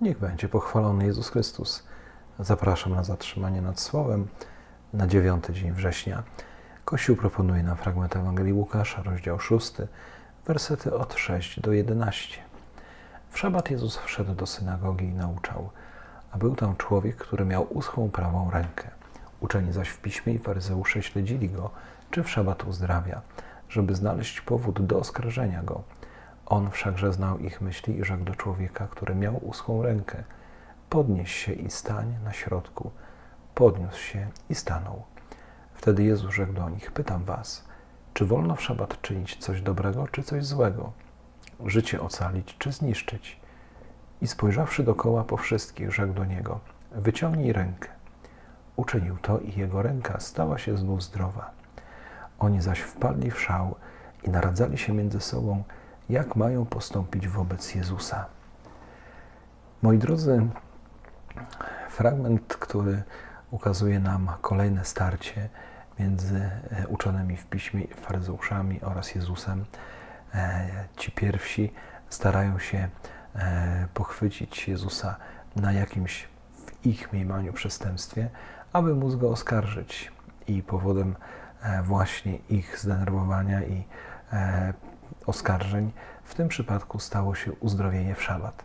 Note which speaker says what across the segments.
Speaker 1: Niech będzie pochwalony Jezus Chrystus. Zapraszam na zatrzymanie nad Słowem na dziewiąty dzień września. Kościół proponuje nam fragment Ewangelii Łukasza, rozdział 6, wersety od 6 do 11. W szabat Jezus wszedł do synagogi i nauczał, a był tam człowiek, który miał uschłą prawą rękę. Uczeni zaś w piśmie i faryzeusze śledzili go, czy w szabat uzdrawia, żeby znaleźć powód do oskarżenia go. On wszakże znał ich myśli i rzekł do człowieka, który miał uschłą rękę: Podnieś się i stań na środku. Podniósł się i stanął. Wtedy Jezus rzekł do nich: Pytam was, czy wolno w szabat czynić coś dobrego, czy coś złego? Życie ocalić, czy zniszczyć? I spojrzawszy dokoła po wszystkich, rzekł do niego: Wyciągnij rękę. Uczynił to i jego ręka stała się znów zdrowa. Oni zaś wpadli w szał i naradzali się między sobą, jak mają postąpić wobec Jezusa. Moi drodzy, fragment, który ukazuje nam kolejne starcie między e, uczonymi w piśmie, faryzeuszami oraz Jezusem. E, ci pierwsi starają się e, pochwycić Jezusa na jakimś w ich mniemaniu przestępstwie, aby móc go oskarżyć. I powodem właśnie ich zdenerwowania i oskarżeń w tym przypadku stało się uzdrowienie w szabat.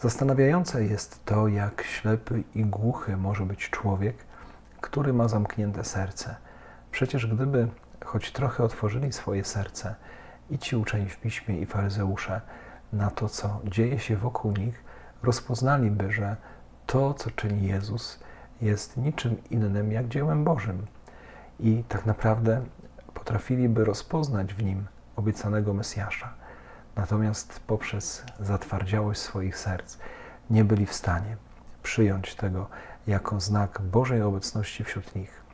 Speaker 1: Zastanawiające jest to, jak ślepy i głuchy może być człowiek, który ma zamknięte serce. Przecież gdyby choć trochę otworzyli swoje serce i ci uczeni w piśmie i faryzeusze na to, co dzieje się wokół nich, rozpoznaliby, że to, co czyni Jezus, jest niczym innym jak dziełem Bożym. I tak naprawdę potrafiliby rozpoznać w nim obiecanego Mesjasza. Natomiast poprzez zatwardziałość swoich serc nie byli w stanie przyjąć tego jako znak Bożej obecności wśród nich.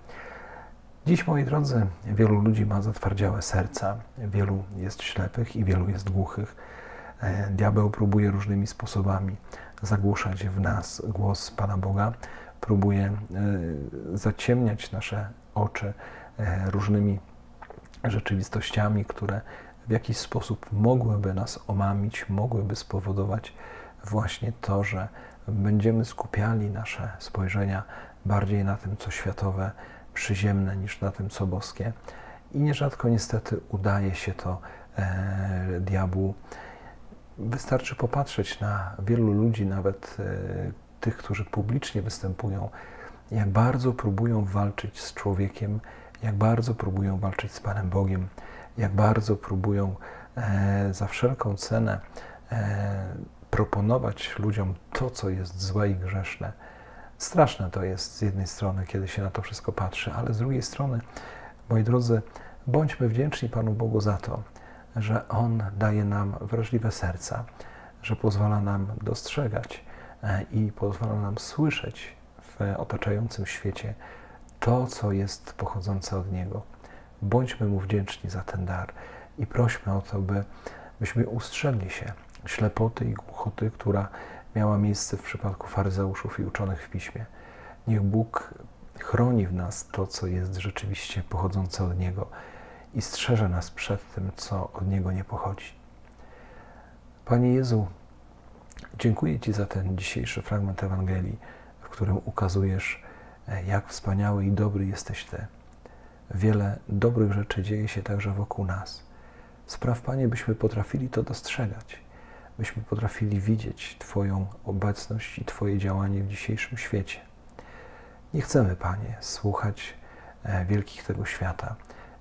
Speaker 1: Dziś, moi drodzy, wielu ludzi ma zatwardziałe serca, wielu jest ślepych i wielu jest głuchych. E, diabeł próbuje różnymi sposobami zagłuszać w nas głos Pana Boga, próbuje e, zaciemniać nasze oczy e, różnymi rzeczywistościami, które w jakiś sposób mogłyby nas omamić, mogłyby spowodować właśnie to, że będziemy skupiali nasze spojrzenia bardziej na tym, co światowe, przyziemne, niż na tym, co boskie. I nierzadko niestety udaje się to e, diabłu. Wystarczy popatrzeć na wielu ludzi, nawet e, tych, którzy publicznie występują, jak bardzo próbują walczyć z człowiekiem, jak bardzo próbują walczyć z Panem Bogiem, jak bardzo próbują e, za wszelką cenę e, proponować ludziom to, co jest złe i grzeszne. Straszne to jest z jednej strony, kiedy się na to wszystko patrzy, ale z drugiej strony, moi drodzy, bądźmy wdzięczni Panu Bogu za to, że On daje nam wrażliwe serca, że pozwala nam dostrzegać e, i pozwala nam słyszeć w otaczającym świecie to, co jest pochodzące od Niego. Bądźmy Mu wdzięczni za ten dar i prośmy o to, by, byśmy ustrzegli się ślepoty i głuchoty, która miała miejsce w przypadku faryzeuszów i uczonych w piśmie. Niech Bóg chroni w nas to, co jest rzeczywiście pochodzące od Niego i strzeże nas przed tym, co od Niego nie pochodzi. Panie Jezu, dziękuję Ci za ten dzisiejszy fragment Ewangelii, w którym ukazujesz, jak wspaniały i dobry jesteś Ty. Wiele dobrych rzeczy dzieje się także wokół nas. Spraw, Panie, byśmy potrafili to dostrzegać byśmy potrafili widzieć Twoją obecność i Twoje działanie w dzisiejszym świecie. Nie chcemy, Panie, słuchać e, wielkich tego świata.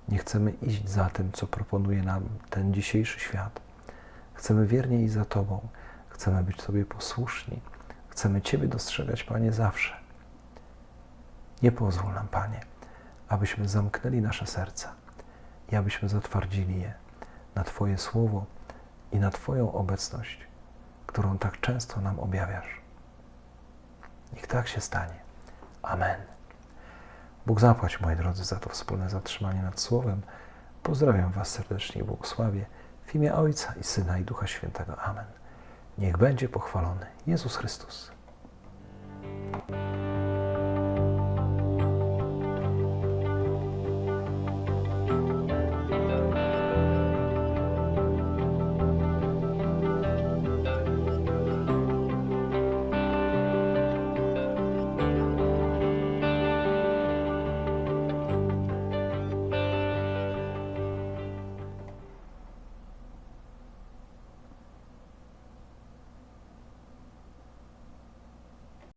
Speaker 1: Nie chcemy iść za tym, co proponuje nam ten dzisiejszy świat. Chcemy wiernie iść za Tobą. Chcemy być Tobie posłuszni. Chcemy Ciebie dostrzegać, Panie, zawsze. Nie pozwól nam, Panie, abyśmy zamknęli nasze serca i abyśmy zatwardzili je na Twoje słowo i na Twoją obecność, którą tak często nam objawiasz. Niech tak się stanie. Amen. Bóg zapłać, moi drodzy, za to wspólne zatrzymanie nad Słowem. Pozdrawiam Was serdecznie i błogosławię w imię Ojca i Syna i Ducha Świętego. Amen. Niech będzie pochwalony Jezus Chrystus.